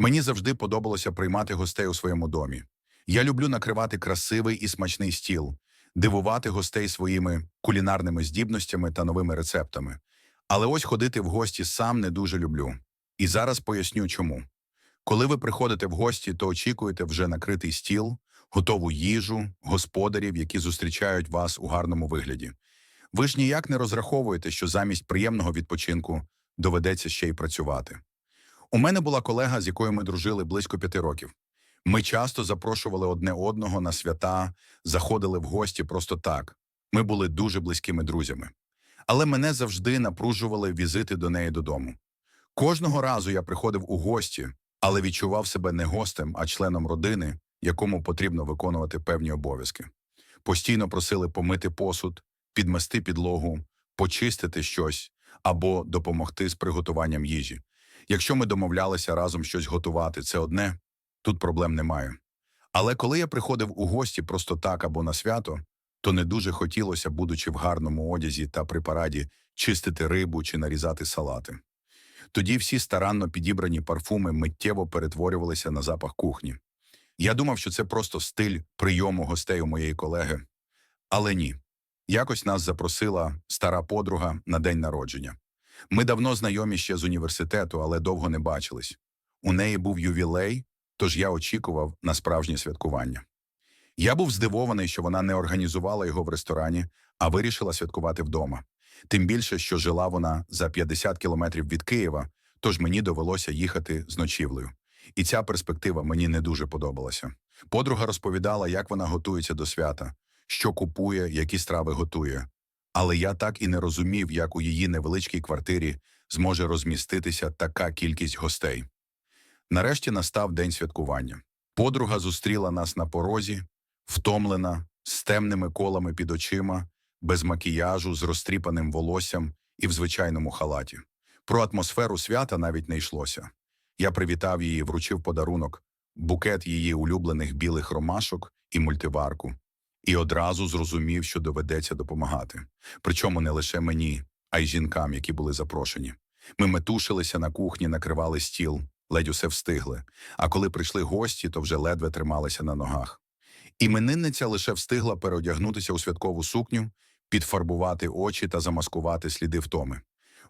Мені завжди подобалося приймати гостей у своєму домі. Я люблю накривати красивий і смачний стіл, дивувати гостей своїми кулінарними здібностями та новими рецептами. Але ось ходити в гості сам не дуже люблю. І зараз поясню чому. Коли ви приходите в гості, то очікуєте вже накритий стіл, готову їжу, господарів, які зустрічають вас у гарному вигляді. Ви ж ніяк не розраховуєте, що замість приємного відпочинку доведеться ще й працювати. У мене була колега, з якою ми дружили близько п'яти років. Ми часто запрошували одне одного на свята, заходили в гості просто так. Ми були дуже близькими друзями. Але мене завжди напружували візити до неї додому. Кожного разу я приходив у гості, але відчував себе не гостем, а членом родини, якому потрібно виконувати певні обов'язки. Постійно просили помити посуд, підмести підлогу, почистити щось або допомогти з приготуванням їжі. Якщо ми домовлялися разом щось готувати, це одне, тут проблем немає. Але коли я приходив у гості просто так або на свято, то не дуже хотілося, будучи в гарному одязі та при параді, чистити рибу чи нарізати салати. Тоді всі старанно підібрані парфуми миттєво перетворювалися на запах кухні. Я думав, що це просто стиль прийому гостей у моєї колеги. Але ні. Якось нас запросила стара подруга на день народження. Ми давно знайомі ще з університету, але довго не бачились. У неї був ювілей, тож я очікував на справжнє святкування. Я був здивований, що вона не організувала його в ресторані, а вирішила святкувати вдома. Тим більше, що жила вона за 50 кілометрів від Києва, тож мені довелося їхати з ночівлею. І ця перспектива мені не дуже подобалася. Подруга розповідала, як вона готується до свята, що купує, які страви готує. Але я так і не розумів, як у її невеличкій квартирі зможе розміститися така кількість гостей. Нарешті настав день святкування. Подруга зустріла нас на порозі, втомлена, з темними колами під очима, без макіяжу, з розтріпаним волоссям і в звичайному халаті. Про атмосферу свята навіть не йшлося. Я привітав її, вручив подарунок, букет її улюблених білих ромашок і мультиварку, і одразу зрозумів, що доведеться допомагати. Причому не лише мені, а й жінкам, які були запрошені. Ми метушилися на кухні, накривали стіл, ледь усе встигли. А коли прийшли гості, то вже ледве трималися на ногах. Іменинниця лише встигла переодягнутися у святкову сукню, підфарбувати очі та замаскувати сліди втоми.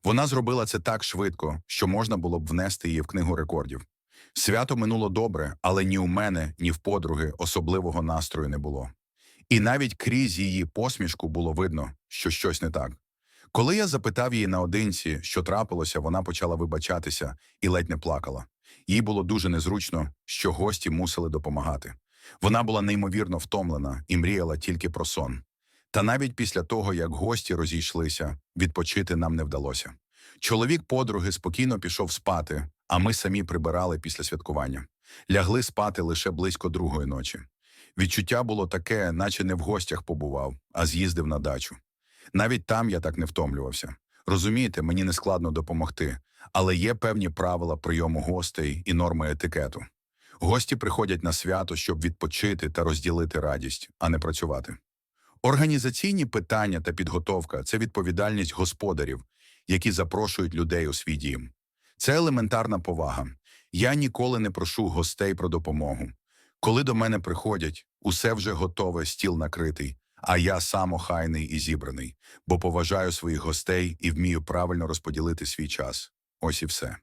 Вона зробила це так швидко, що можна було б внести її в книгу рекордів. Свято минуло добре, але ні у мене, ні в подруги особливого настрою не було. І навіть крізь її посмішку було видно, що щось не так. Коли я запитав її наодинці, що трапилося, вона почала вибачатися і ледь не плакала. Їй було дуже незручно, що гості мусили допомагати. Вона була неймовірно втомлена і мріяла тільки про сон. Та навіть після того, як гості розійшлися, відпочити нам не вдалося. Чоловік подруги спокійно пішов спати, а ми самі прибирали після святкування. Лягли спати лише близько другої ночі. Відчуття було таке, наче не в гостях побував, а з'їздив на дачу. Навіть там я так не втомлювався. Розумієте, мені не складно допомогти, але є певні правила прийому гостей і норми етикету. Гості приходять на свято, щоб відпочити та розділити радість, а не працювати. Організаційні питання та підготовка це відповідальність господарів, які запрошують людей у свій дім. Це елементарна повага. Я ніколи не прошу гостей про допомогу. Коли до мене приходять, усе вже готове, стіл накритий, а я сам охайний і зібраний, бо поважаю своїх гостей і вмію правильно розподілити свій час. Ось і все.